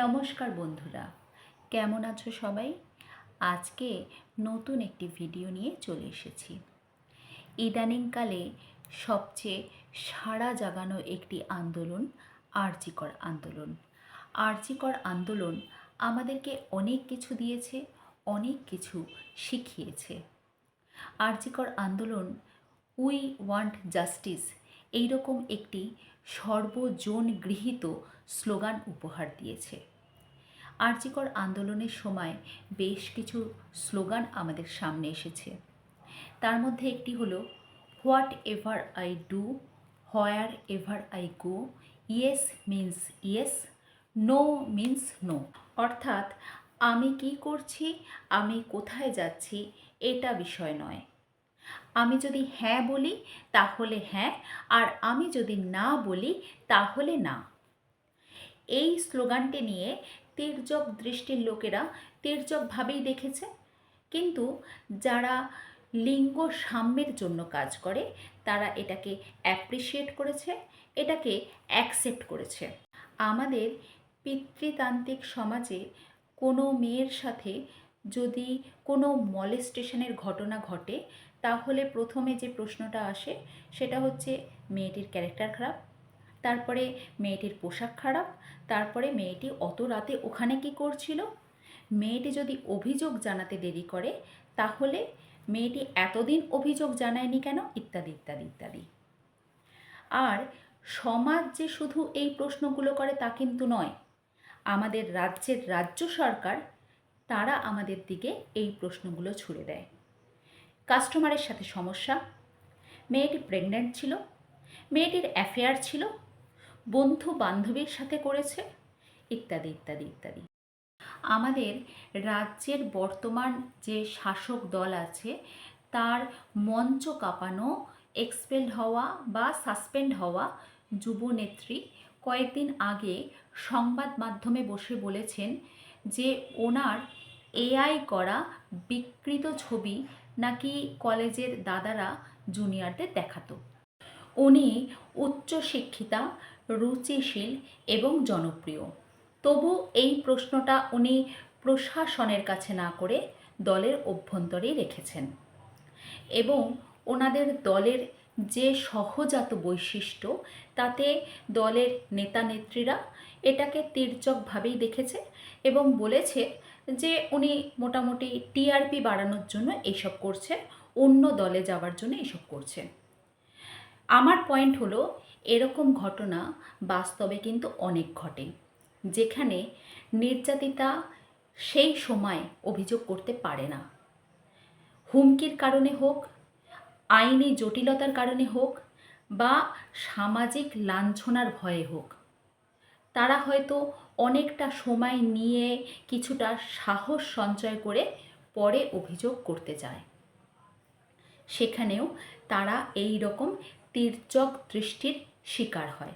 নমস্কার বন্ধুরা, কেমন আছো সবাই? আজকে নতুন একটি ভিডিও নিয়ে চলে এসেছি। ইদানিংকালে সবচেয়ে সাড়া জাগানো একটি আন্দোলন আরজিকর আন্দোলন। আরজিকর আন্দোলন আমাদেরকে অনেক কিছু দিয়েছে, অনেক কিছু শিখিয়েছে। আরজিকর আন্দোলন, উই ওয়ান্ট জাস্টিস, এইরকম একটি সর্বজন গৃহীত স্লোগান উপহার দিয়েছে। আরজিকর আন্দোলনের সময় বেশ কিছু স্লোগান আমাদের সামনে এসেছে। তার মধ্যে একটি হলো, whatever I do, wherever I go, yes means yes, no means no. অর্থাৎ, আমি কি করছি, আমি কোথায় যাচ্ছি, এটা বিষয় নয়। আমি যদি হ্যাঁ বলি, তাহলে হ্যাঁ আর আমি যদি না বলি, তাহলে না। এই স্লোগানটি নিয়ে তির্যক দৃষ্টির লোকেরা তির্যকভাবেই দেখেছে। কিন্তু যারা লিঙ্গ সাম্যের জন্য কাজ করে, তারা এটাকে অ্যাপ্রিসিয়েট করেছে, এটাকে অ্যাকসেপ্ট করেছে। আমাদের পিতৃতান্ত্রিক সমাজে কোনো মেয়ের সাথে যদি কোনো মলেস্টেশনের ঘটনা ঘটে, তাহলে প্রথমে যে প্রশ্নটা আসে, সেটা হচ্ছে মেয়েটির ক্যারেক্টার খারাপ। তারপরে মেয়েটির পোশাক খারাপ, তারপরে মেয়েটি অত রাতে ওখানে কি করছিল? মেয়েটি যদি অভিযোগ জানাতে দেরি করে, তাহলে মেয়েটি এতদিন অভিযোগ জানায়নি কেন? ইত্যাদি ইত্যাদি ইত্যাদি। আর সমাজ যে শুধু এই প্রশ্নগুলো করে তা কিন্তু নয়, আমাদের রাজ্যের রাজ্য সরকার তারা আমাদের দিকে এই প্রশ্নগুলো ছুড়ে দেয়। কাস্টমারের সাথে সমস্যা, মেয়েটি প্রেগন্যান্ট ছিল, মেয়েটির অ্যাফেয়ার ছিল বন্ধু বান্ধবীর সাথে করেছে? ইত্যাদি ইত্যাদি ইত্যাদি। আমাদের রাজ্যের বর্তমান যে শাসক দল আছে, তার মঞ্চ কাঁপানো এক্সপেল হওয়া বা সাসপেন্ড হওয়া যুবনেত্রী কয়েকদিন আগে সংবাদ মাধ্যমে বসে বলেছেন যে ওনার এআই করা বিকৃত ছবি নাকি কলেজের দাদারা জুনিয়রদের দেখাতো। উনি উচ্চশিক্ষিতা রুচিশীল এবং জনপ্রিয়। তবু এই প্রশ্নটা উনি প্রশাসনের কাছে না করে দলের অভ্যন্তরেই রেখেছেন। এবং ওনাদের দলের যে সহজাত বৈশিষ্ট্য, তাতে দলের নেতা নেত্রীরা এটাকে তির্যকভাবেই দেখেছে এবং বলেছে যে উনি মোটামুটি টিআরপি বাড়ানোর জন্য এইসব করছে, অন্য দলে যাওয়ার জন্য এইসব করছে। আমার পয়েন্ট হলো, এরকম ঘটনা বাস্তবে কিন্তু অনেক ঘটে, যেখানে নির্যাতিতা সেই সময় অভিযোগ করতে পারে না। হুমকির কারণে হোক, আইনি জটিলতার কারণে হোক, বা সামাজিক লাঞ্ছনার ভয়ে হোক, তারা হয়তো অনেকটা সময় নিয়ে কিছুটা সাহস সঞ্চয় করে পরে অভিযোগ করতে যায় সেখানেও তারা এই রকম তির্যক দৃষ্টির শিকার হয়।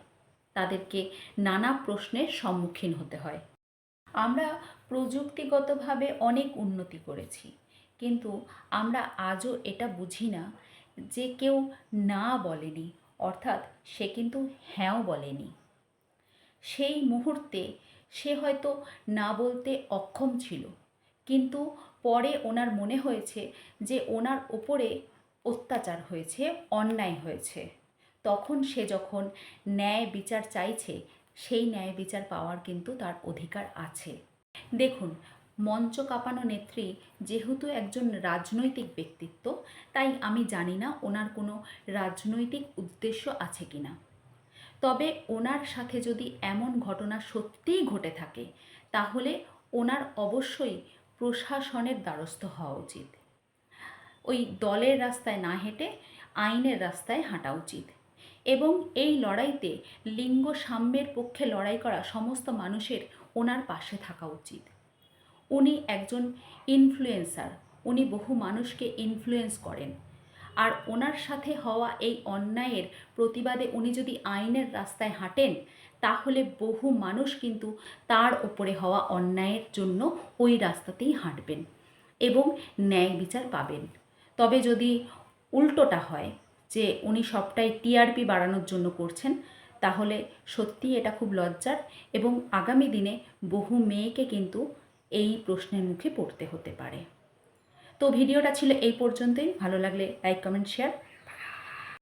তাদেরকে নানা প্রশ্নের সম্মুখীন হতে হয়। আমরা প্রযুক্তিগতভাবে অনেক উন্নতি করেছি, কিন্তু আমরা আজও এটা বুঝি না যে কেউ না বলেনি, অর্থাৎ সে কিন্তু হ্যাঁও বলেনি। সেই মুহূর্তে সে হয়তো না বলতে অক্ষম ছিল, কিন্তু পরে ওনার মনে হয়েছে যে ওনার ওপরে অত্যাচার হয়েছে, অন্যায় হয়েছে। তখন সে যখন ন্যায় বিচার চাইছে, সেই ন্যায় বিচার পাওয়ার কিন্তু তার অধিকার আছে। দেখুন, মঞ্চ কাঁপানো নেত্রী যেহেতু একজন রাজনৈতিক ব্যক্তিত্ব, তাই আমি জানি না ওনার কোনো রাজনৈতিক উদ্দেশ্য আছে কি না। তবে ওনার সাথে যদি এমন ঘটনা সত্যিই ঘটে থাকে, তাহলে ওনার অবশ্যই প্রশাসনের দ্বারস্থ হওয়া উচিত। ওই দলের রাস্তায় না হেঁটে আইনের রাস্তায় হাঁটা উচিত। এবং এই লড়াইতে লিঙ্গ সাম্যের পক্ষে লড়াই করা সমস্ত মানুষের ওনার পাশে থাকা উচিত। উনি একজন ইনফ্লুয়েন্সার উনি বহু মানুষকে ইনফ্লুয়েন্স করেন। আর ওনার সাথে হওয়া এই অন্যায়ের প্রতিবাদে উনি যদি আইনের রাস্তায় হাঁটেন, তাহলে বহু মানুষ কিন্তু তার ওপরে হওয়া অন্যায়ের জন্য ওই রাস্তাতেই হাঁটবেন এবং ন্যায় বিচার পাবেন। তবে যদি উল্টোটা হয় যে উনি সবটাই টিআরপি বাড়ানোর জন্য করছেন, তাহলে সত্যি এটা খুব লজ্জার এবং আগামী দিনে বহু মেয়েকে কিন্তু এই প্রশ্নের মুখে পড়তে হতে পারে। তো ভিডিওটা ছিল এই পর্যন্তই। ভালো লাগলে লাইক, কমেন্ট, শেয়ার।